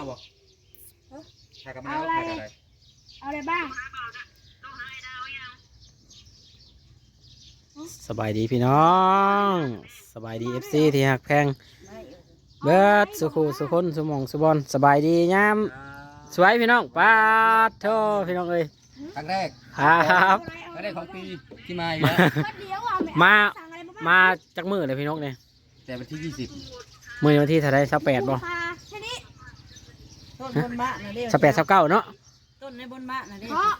าวบ่เอ้าชากับมะนาวเอาอะไรขาดอะไรเอาอะไรบ้างสบายดีพี่น้อง สบายดีเอฟซีที่หักแพงเบิดสุขุสุคนสุหมองสุบอลสบายดียามสวยพี่น้องป้าดโทพี่น้องเอ้ยครั้งแรกครับครั้งแรกของปีที่มาอยู่แล้วก็เดี๋ยวอะแมาสั่งอะไรบ้งมาจากมือเลยพี่น้องเนี่ยแต่วันที่ยี่สิบมือวันที่เท่าไรสักแปดบ่ค่ะแค่นี้ ต้นบนมะนะเด้สักแปดสักเก้าเนาะต้นในบนมะนะเด้เพราะ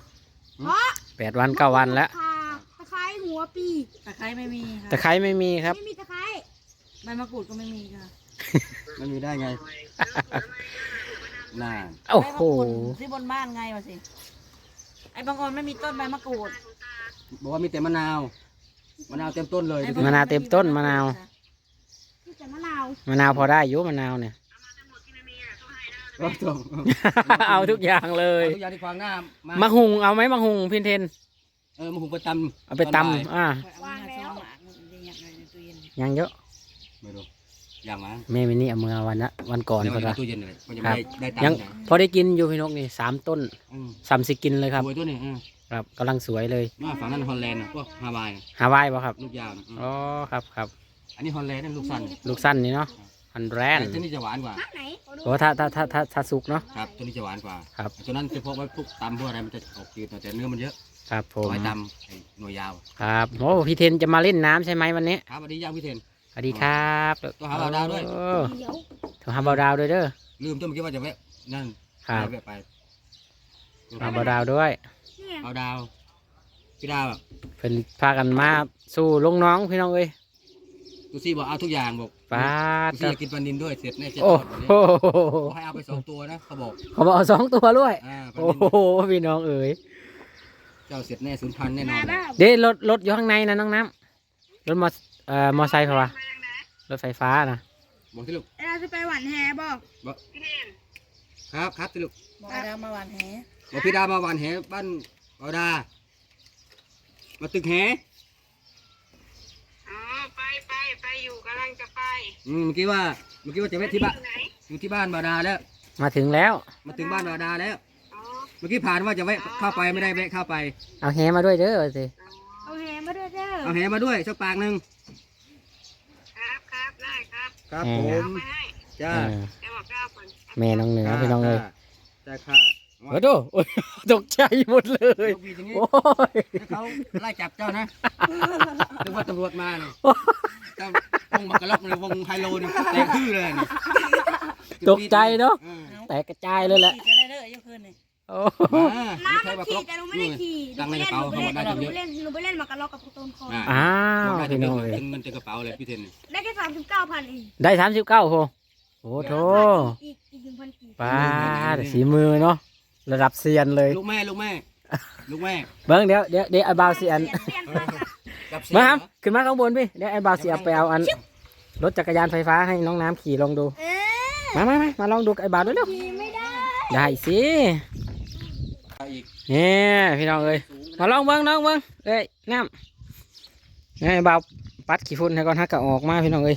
เพราะแปดวันเก้าวันแล้วค่ะตะไคร้หัวปีตะไคร้ไม่มีแต่ค่ะใครไม่มีครับ ไม่มีตะไคร้ใบมะกรูดก็ไม่มีค่ะมันมีได้ไงน่าโอ้ใบมะโห กรูดที่บนบ้านไงวะสิไอ้บางคนไม่มีต้นใบมะกรูดบอกว่ามีแต่มะนาว มะนาวเต็มต้นเลยไอ้มะนาวเต็มต้นมะนาวมีแต่มะนาวมะนาวพอได้อยู่มะนาวเนี่ย ก็ตรงเอาทุกอย่างเลยเอาทุกอย่างที่ขวางหน้ามามะหุงเอาไหมมะหุงพินเทนเออมาหุงไปตำเอาไปตำอ่าวางแล้วมันยังไงในตู้เย็นยังเยอะไม่รู้อย่างมาแม่มินี่เอามือวันนะวันก่อนเดี๋ยวก็มันละ ตู้เย็นเลยมันจะครัไม่บได้ยัตังงค์ไหนพอได้กินอยู่พี่นกนี่สามต้นอืมสามสิกินเลยครับสวยตัวนี้อืมครับกำลังสวยเลยว่าฝั่งนั้นฮอลแลนด์น่ะพวกฮาวายน่ะฮาวายป่ะครับลูกยาวน่ะอืมอ๋อครับครับอันนี้ฮอลแลนด์นั่นลูกสั้นลูกสั้นนี่เนาะ อันแรนแต่ตัวนี้จะหวานกว่าฮะไหนขอดูโอ้ถ้าถ้าถ้าถ้าถ้าสุกเนาะ ครับตัวนี้จะหวานกว่าครับ ตัวนั้นคือพวกไว้พวกตำพวกอะไรมันจะออกจืดหน่อยแต่เนื้อมันเยอะครับผเอามไว้ตำไอ้หน่วยยาวครับโอ้พี่เทนจะมาเล่นน้ำใช่ไหมวันนี้ ครับสวัสดีย่างพี่เทน สวัสดีครับตัวหาบ่าวดาวด้วย โอ้เดี๋ยวตัวหาบ่าวดาวด้วยเด้อ ลืมตัวเมื่อกี้ว่าจะแวะนั่นครับแวะไปหาบ่าวดาวด้วยเนี่ยเอาดาวพี่ดาวอะเพิ่นพากันมา สู้ลงน้องพี่น้องเอ้ยตูซี่บอกเอาทุกอย่างบอก ป้าดตูซี่อยากกินปลานินด้วยเสร็จแน่เจ็ดโอ้ทอดวันนี้โหเขาให้เอาไปสองตัวนะเขาบอกเขาบอกเอาสองตัวด้วย อ่าปลาโอ้นินโหพี่น้องเอ๋ยเจ้าเสร็จแน่ศูนย์พันแน่นอมานบ้าเด้รถรถอยู่ข้างในนะน้องน้ำรถมอเอ่อมอไซค์เปล่าวะรถไฟฟ้านะบอกที่ลูกเราจะไปหวานแฮบอกครับครับที่ลูกบอกไอ้ดาวมาหวานแหบอกพี่ดาวมาหวานแหบ้านบาวดามาตึกแห อ๋อไปไปไปอยู่กำลังจะไป อืมเมื่อกี้ว่าเมื่อกี้ว่าจะแวะที่บ้านอยู่ไหนอยู่ที่บ้านบาวดาแล้ว มาถึงแล้ว มาถึงบ้านบาวดาแล้ว อ๋อเมื่อกี้ผ่านว่าจะแวะเข้าไปไม่ได้แวะเข้าไป เอาแฮมาด้วยเด้อสิเอาแฮมาด้วยเด้อเอาแหมาด้วยสักปากหนึ่งครับครับได้ครับครับผมเอาไปให้จ้าเออจะบอกเจ้าก่อนแม่น้องเหนือพี่น้องเอ้ยจ้าค่ะ โอ้โหโอ้ยตกใจหมดเลยยกวีอย่างนี้โอ้ยให้เขาไล่จับเจ้านะนึกว่าตำรวจมาเนี่ยเจ้าวงบักกะล็อกเลยวงไฮโลเนี่ยแตกชื่อเลยเนี่ยตกใจเนาะเออแตกกระจายเลยแหละขี่กันได้เลยยกขึ้นนี่โอ้มาน้ำใช้มันบักกะขี่ล็อก แต่หนูไม่ได้ขี่หนูตั้งไปในกเล่ระนหเป๋านูไปเขาเล่บอนกได้หตั้งเยอะนูไปเล่นหนูไปเล่นหมากกะลอกกับต้นคออ่าอ้าวบอกได้พี่ตั้น้องงเยเอ้อะยถึงเงินเต็มกระเป๋าเลยพี่เทนได้แค่สามสิบเก้าพันเองได้สามสิบเก้าโหโอ้โถอีกอีกหนึ่งพันกี่ป้าดสีมือเนาะ ระดับเซียนเลย ลูกแม่ลูกแม่ ลูกแม่เบิ้งเดี๋ยวเดี๋ยวเดี๋ยวไอ้บาวเซียนเปลี่ยนเปลี่ยนมากับเสียมาครับเหรอขึ้นมาข้างบนพี่ เดี๋ยวไอ้บาวเสียไปเอาอัน รถจักรยานไฟฟ้าให้น้องน้ำขี่ลองดู เอ๊ะมามามามาลองดูกับไอ้บาวดูเร็วขี่ไม่ได้ได้สิอีกเนี่ยพี่น้องเอ้ย มาลองเบิ้งน้องเบิ้งเอ้ยน้ำนี่ไอ้บาวปัดขี้ฝุ่นให้ก่อนฮักกะออกมาพี่น้องเอ้ย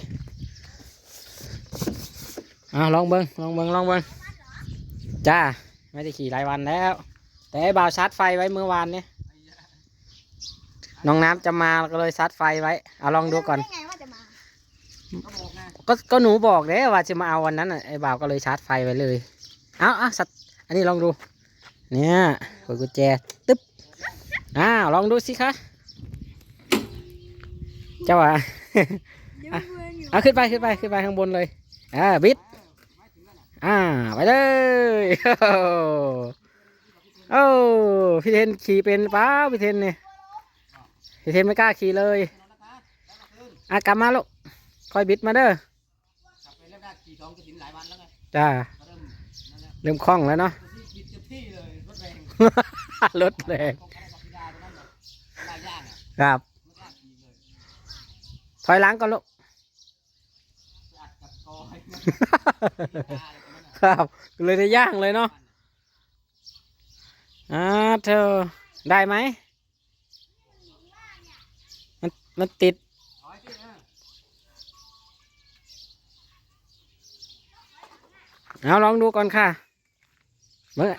เอาลองเบิ้งลองเบิ้งลองเบิ้งจ้า ไม่ได้ขี่หลายวันแล้ว แต่ไอ้บาวชาร์จไฟไว้เมื่อวานเนี่ยน้องน้ำจะมาก็เลยชาร์จไฟไว้เอาลองดูก่อนได้ไงว่าจะมาเขาบอกไงก็ก็หนูบอกเลยว่าจะมาเอาวันนั้นน่ะไอ้บ่าวก็เลยชาร์จไฟไว้เลย เอาเอาสัตว์อันนี้ลองดู เนี่ยเปิดกุญแจตึ๊บอ้าวลองดูสิคะเจ้าอะ เดี๋ยวเพื่อนอยู่ เอาขึ้นไปขึ้นไปขึ้นไปข้างบนเลยอ่าบิด อ่า ไปเลย โอ้พี่เทนขี่เป็นเปล่าพี่เทนเนี่ยพี่เทนไม่กล้าขี่เลยอะกลับมาลูกคอยบิดมาเด้อขับไปแล้วได้ขี่สองกระสินหลายวันแล้วไงจ้าก็เริ่มนั่นแหละเริ่มคล่องแล้วเนาะตัวที่บิดเต็มที่เลยรถแรงรถแรงของเขาบอกพิดาตรงนั้นแบบลายย่างอะครับไม่กล้าขี่เลยถอยหลังก่อนลูก ไปอัดกับกอยพิดาอะไรตรงนั้นอะครับเลยได้ย่างเลยเนาะอ่าเธอได้ไหมมันมันติดถอยที่นะเอาลองดูก่อนค่ะเมื่อ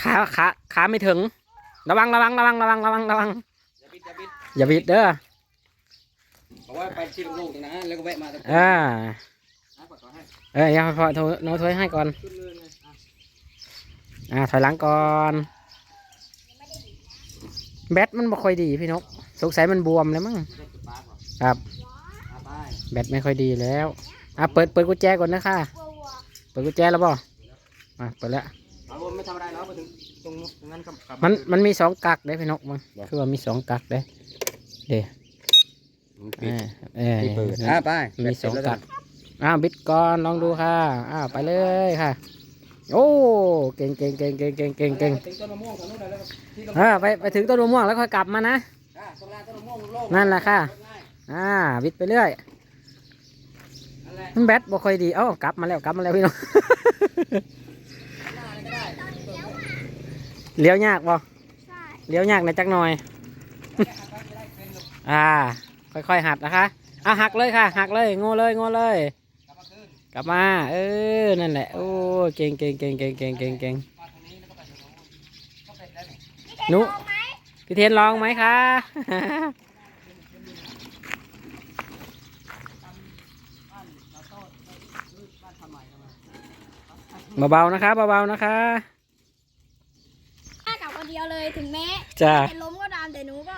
ขาขาขาไม่ถึง ระวังระวังระวังระวังระวังระวังอย่าบิดอย่าบิดอย่าบิดเด้อบอกว่าไปชิมลูกนะแล้วก็แวะมาตะอ่านะก่อนให้ เอ้ยอย่าพอโทรโน้ตถอยให้ก่อนขึ้นเลยไงอะอ่าถอยหลังก่อน แบตมันบ่ค่อยดีพี่นก สงสัยมันบวมแล้วมั้งไม่ได้จุดปากหรอกครับอะไปแบตไม่ค่อยดีแล้ว อะเปิดเปิดกุญแจก่อนนะค่ะวัววัวเปิดกุญแจแล้วบ่อะเปิดแล้วเอาผมไม่ทำอะไรแล้วไปถึงตรงตรงนั้นก็กลับมันมันมีสองกักเด้พี่นกมั้งคือว่ามีสองกักเด้เด้ปิดอ่าเออปิดเปิดอะไปมีสองกัก อ้าวบิดก่อนลองดูค่ะอ้าวไปเลยค่ะ โอ้เก่งเก่งเก่งเก่งเก่งเก่งเก่งถึงต้นมะม่วงทางนู้นเลยแล้วที่ลงเออไปไปถึงต้นมะม่วงแล้วค่อยกลับมานะอะตรงลานต้นมะม่วงโล่งนั่นแหละค่ะ ง่ายอ่าบิดไปเรื่อยนั่นแหละมันแบตบ่ค่อยดีเอ้ากลับมาแล้วกลับมาแล้วพี่น้อง หน้าเลยก็ได้เลี้ยวยากบ่ใช่เลี้ยวยากหนะจักหน่อย อ่า ค่อยๆหัดนะคะ เอาหักเลยค่ะ หักเลยโง่เลยโง่เลย กลับมา เออ นั่นแหละ โอ้ เก่งเก่งเก่งเก่งเก่งเก่งเก่งหนุพี่เทนลองไหมคะ เบาๆนะคะ เบาๆนะคะถ้ากลับคนเดียวเลยถึงแม้จ้าจะล้มก็ตามแต่หนูก็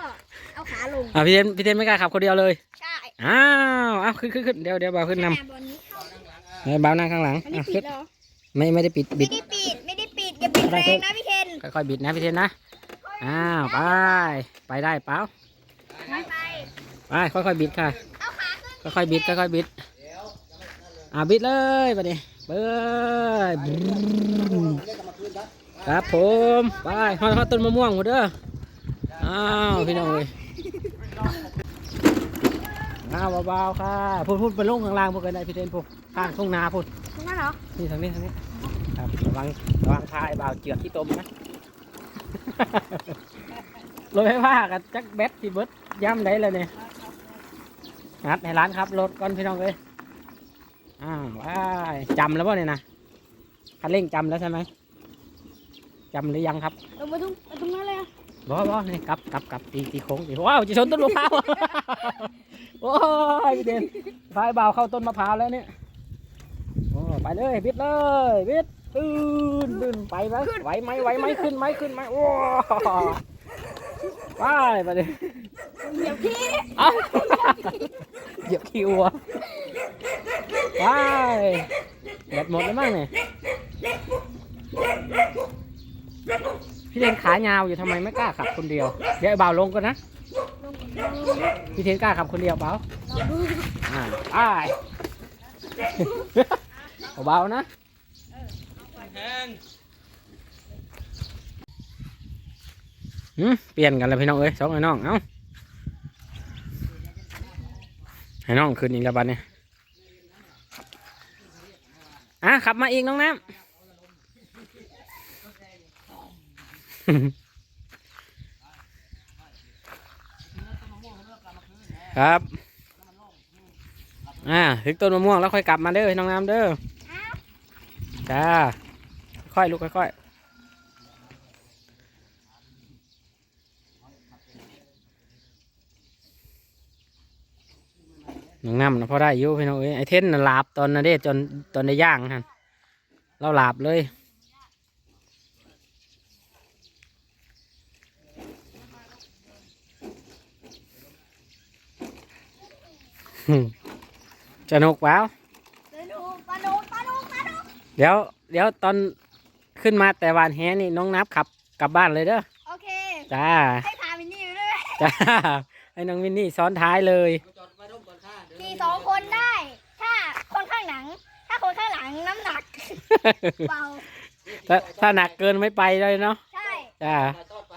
เอาขาลง อะพี่เทนพี่เทนไม่กล้าขับคนเดียวเลย ใช่ อ้าว อ้าวขึ้นขึ้นขึ้นเดี๋ยวเดี๋ยวเบาขึ้นนขนาดบอลนี้เข้าำ เออเบานั่งข้างหลังอันนี้อะปิขึ้ดนเหรอ ไม่ไม่ได้ปิดบิไม่ด ได้ปิด ไม่ได้ปิด อย่าปิดแรงนะพี่เคนค่อยๆบิดนะพี่เทนนะ อ้าว ไป ไปได้เปล่าไปไปไปค่อยๆบิดค่ะ เอาขาขึ้นค่อยๆบิดค่อยๆบิดอ่าบิดเลยไปดิเบิดครับผมไปฮอดฮอดต้นมะม่วงหมดเด้ออ้าวพี่น้องเลย อ้าวเบาๆค่ะพูดพูดไปลงข้างล่างพวกกันได้พี่เทนพวกข้างทุ่งนาพูดตรงนั้นเหรอนี่ทางนี้ทางนี้ครับระวังระวังพายบ่าวเจือกที่ตมนะ รถไฟฟ้ากับจักแบตที่เบิดย่ำได้เลยเนี่ยงัดในร้านครับรถก่อนพี่น้องเลยอ้าวว้ายจำแล้วป่ะเนี่ยนะคันเร่งจำแล้วใช่ไหมจำหรือยังครับลงไปตรง บอบอนี่กลับกลับกลับตีตีโค้งตีว้าวจะชนต้นมะพร้าว โอ้ยพี่เด่นพายบ่าวเข้าต้นมะพร้าวแล้วเนี่ยโอ้ไปเลยบิดเลยบิดตื่นตื่นไปไหมไหวไหมไหวไหมขึ้นไหมขึ้นไหมโอ้ไปไปเลยเหยียบพี่เอาเหยียบขี้วัวไปแบตหมดแล้วมั้งเนี่ย พี่เทนขายาวอยู่ทำไมไม่กล้าขับคนเดียว เดี๋ยวไอ้บ่าวลงก่อนนะพี่เทนกล้าขับคนเดียวเปล่าองดูอ่าไปเบาๆนะอืมเปลี่ยนกันแล้วพี่น้องเอ้ยสองไอ้น้องเอ้าให้น้องขึ้นอีกแล้วบัดเนี่ยอะขับมาอีกน้องน้ำ ครับ อ่า ถึงต้นมะม่วงแล้วค่อยกลับมาเด้อน้องน้ำเด้อจ้า ค่อยลูกค่อยน้องน้ำนะพอได้อยู่พี่น้องเอ้ยไอเทนน่ะหลาบตอนนั้นเด้จนตอนได้ย่างฮะเราหลาบเลย สนุกเปล่าเดินดูปลาโนปลาโนปลาโนเดี๋ยวเดี๋ยวตอนขึ้นมาแต่วานแฮนี่น้องนับขับกลับบ้านเลยเด้อ โอเค จ้า ให้พามินนี่ไปด้วยจ้า ให้น้องวินนี่ซ้อนท้ายเลยจอดไว้ร่มก่อนค่ะเดี๋ยวขี่สองคนได้ ถ้าคนข้างหลัง ถ้าคนข้างหลังน้ำหนักเบาถ้าถ้าหนักเกินไม่ไปเลยเนาะ ใช่ จ้าถ่ายทอดไป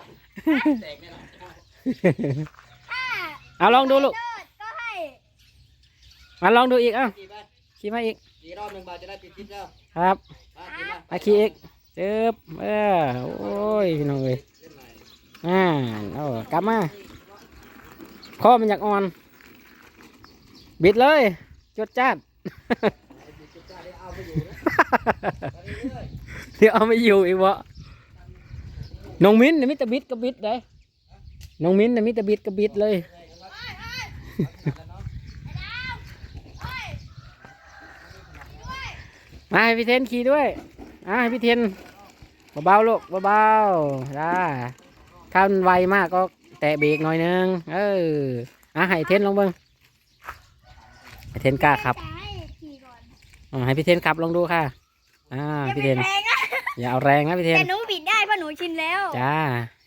แตกแน่นอนถ้าเอาลองดูลูกเลิศก็ให้ มาลองดูอีกเอ้ากี่ไปขี่มาอีกกี่รอบหนึ่งบาทจะได้ปิดคลิปแล้วครับมากี่มามาขี่อีกเจ็บเออโอ้ยพี่น้องเอ้ยเส้นไหนอ่าเอากลับมาข้อมันอยากอ่อน บิดเลยจดจ้าดจุดจ้าดิเดี๋ยวเอาไม่อยู่อีกวะน้องมิ้นน่ะมิตรบิดกระบิดได้น้องมิ้นน่ะมิตรบิดกระบิดเลย มาให้พี่เทนขี่ด้วยอ่าให้พี่เทนเบาๆลูกเบาๆจ้าถ้ามันไวมากก็แตะเบรกหน่อยนึงเอออะให้เทนลองเบิ้งให้เทนกล้าขับจะให้ขี่ก่อนอ่าให้พี่เทนขับลองดูค่ะอ่าอย่าพี่ไปเทนแรงอะอย่าเอาแรงนะพี่เทนแต่หนูบิดได้เพราะหนูชินแล้วจ้า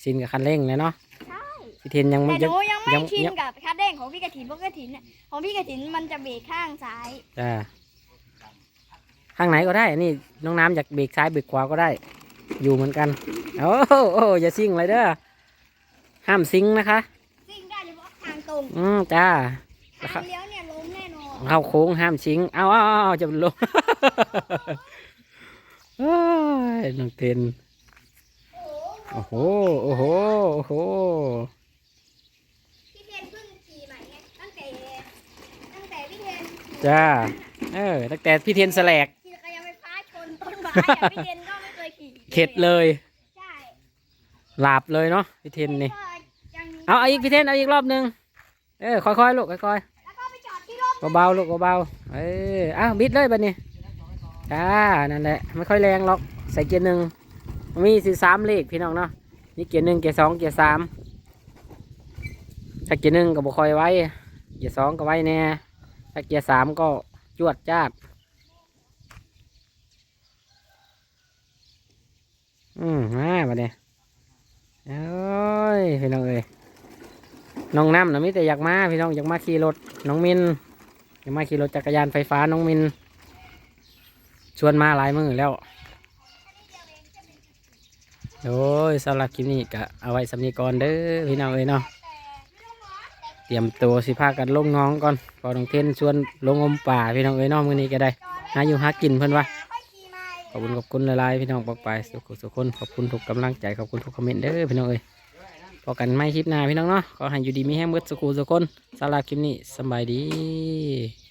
ชินกับคันเร่งเลยเนาะใช่พี่เทนยังไม่แต่หยังนูยังไม่ยังชินยังกับคันเร่งของพี่กระถินเพราะกระถินเนี่ยของพี่กระถินมันจะเบรกข้างซ้ายจ้า ข้างไหนก็ได้นี่น้องน้ำอยากเบรกซ้ายเบรกขวาก็ได้ อยู่เหมือนกันโอ้โหโอ้โหอย่าซิ่งเลยเด้อห้ามซิงค์นะคะซิ่งได้เฉพาะทางตรงอืมจ้าทางเลี้ยวเนี่ยล้มแน่นอนเข้าโค้งห้ามชิงเอาเอาเอาเอาจะลงเอ้ยน้องเทนโอ้โหโอ้โหโอ้โหพี่เทนเพิ่งขี่ใหม่ไงตั้งแต่ตั้งแต่พี่เทนจ้าเออตั้งแต่พี่เทนแสลก ขี่จักรยานไฟฟ้า ชนต้นไม้อะพี่เทนก็ไม่เคยขี่เข็ดเลย ใช่หลับเลยเนาะพี่เทนนี่ก็ยังเอาเอาอีกพี่เทนเอาอีกรอบหนึง เออค่อยๆลูกค่อยแล้วก็ไปจอดที่ร่มๆเบาๆลูกเบาๆเอออ้าวบิดเลยบัดนี้จ้านั่นแหละไม่ค่อยแรงหรอกใส่เกียร์หนึ่งมีสิสามเลขพี่น้องเนาะมีเกียร์หนึ่งเกียร์สองเกียร์สามถ้าเกียร์หนึ่งก็บ่ค่อยไว้ เกียร์สองก็ไว้แน่ถ้าเกียร์สามก็จวดจ้าด อืมมาบัดนี้โอ้ยพี่น้องเอ้ยน้องน้ำนะมิแต่อยากมาพี่น้องอยากมาขี่รถน้องมินอยากมาขี่รถจักรยานไฟฟ้าน้องมินชวนมาหลายมือแล้วโอ้ยสำหรับคลิปนี้ก็เอาไว้สำนีก่อนเด้อพี่น้องเอ้ยเนาะเตรียมตัวสิพากันลงน้องก่อนพอน้องเทนชวนลงอมป่าพี่น้องเอ้ยเนาะมื้อนี้ก็ได้หาอยู่หากินเพิ่นว่า ขอบคุณขอบคุณหลายๆพี่น้องบอกไปสุขสุขคนขอบคุณทุกกำลังใจขอบคุณทุกคอมเมนต์เด้อพี่น้องเอ้ยพอกันไม่คลิปหน้าพี่น้องเนาะขอให้อยู่ดีมีแห้งเบิดสุขสุขคนสำหรับคลิปนี้สบายดี